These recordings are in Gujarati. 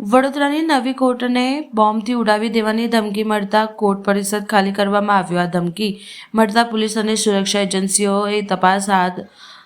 વડોદરાની નવી કોર્ટને બોમ્બથી ઉડાવી દેવાની ધમકી મળતા કોર્ટ પરિસર ખાલી કરવામાં આવ્યો આ ધમકી. મળતા પોલીસ અને સુરક્ષા એજન્સીઓએ તપાસ હાથ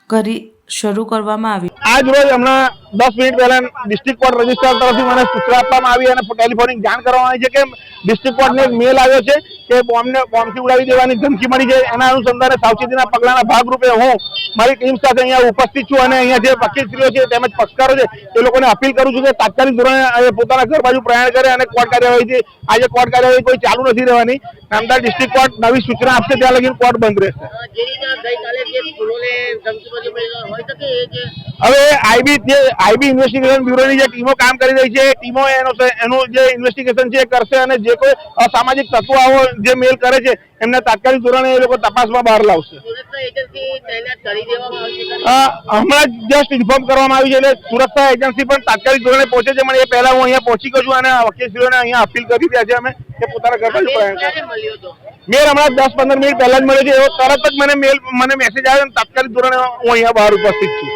કરી શરૂ કરવામાં આવી. આજ રોજ હમણાં દસ મિનિટ પહેલા ડિસ્ટ્રિક્ટ કોર્ટ રજિસ્ટ્રાર તરફથી મને સૂચના આપવામાં આવી અને ટેલિફોનિક જાણ કરવામાં આવી છે કે ડિસ્ટ્રિક્ટ કોર્ટને એક મેલ આવ્યો છે કે બોમ્બને બોમ્બથી ઉડાવી દેવાની ધમકી મળી છે. એના અનુસંધાને સાવચેતીના પગલાના ભાગરૂપે હું મારી ટીમ સાથે અહીંયા ઉપસ્થિત છું અને અહીંયા જે વકીલશ્રીઓ છે, તેમજ પક્ષકારો છે, એ લોકોને અપીલ કરું છું કે તાત્કાલિક ધોરણે પોતાના ઘર બાજુ પ્રયાણ કરે અને કોર્ટ કાર્યવાહી આજે કોર્ટ કાર્યવાહી કોઈ ચાલુ નથી રહેવાની. નામદાર ડિસ્ટ્રિક્ટ કોર્ટ નવી સૂચના આપશે, ત્યાં લગી કોર્ટ બંધ રહેશે. હવે આઈબી જે આઈબી ઇન્વેસ્ટિગેશન બ્યુરોની જે ટીમો કામ કરી રહી છે એ ટીમો એનો એનું જે ઇન્વેસ્ટિગેશન છે એ કરશે અને જે કોઈ અસામાજિક તત્વો આવો જે મેલ કરે છે એમને તાત્કાલિક ધોરણે એ લોકો તપાસમાં બહાર લાવશે. હમણાં જસ્ટ ઇન્ફોર્મ કરવામાં આવ્યું છે એટલે સુરક્ષા એજન્સી પણ તાત્કાલિક ધોરણે પહોંચે છે પણ એ પહેલા હું અહીંયા પહોંચી ગયો છું અને વકીલશ્રીઓને અહીંયા અપીલ કરી રહ્યા છે. અમે કે પોતાના ઘર બાજુ મેલ હમણાં દસ પંદર મિનિટ પહેલા જ મળ્યો છે. એવો તરત જ મને મેલ મને મેસેજ આવ્યો અને તાત્કાલિક ધોરણે હું અહીંયા બહાર ઉપસ્થિત છું.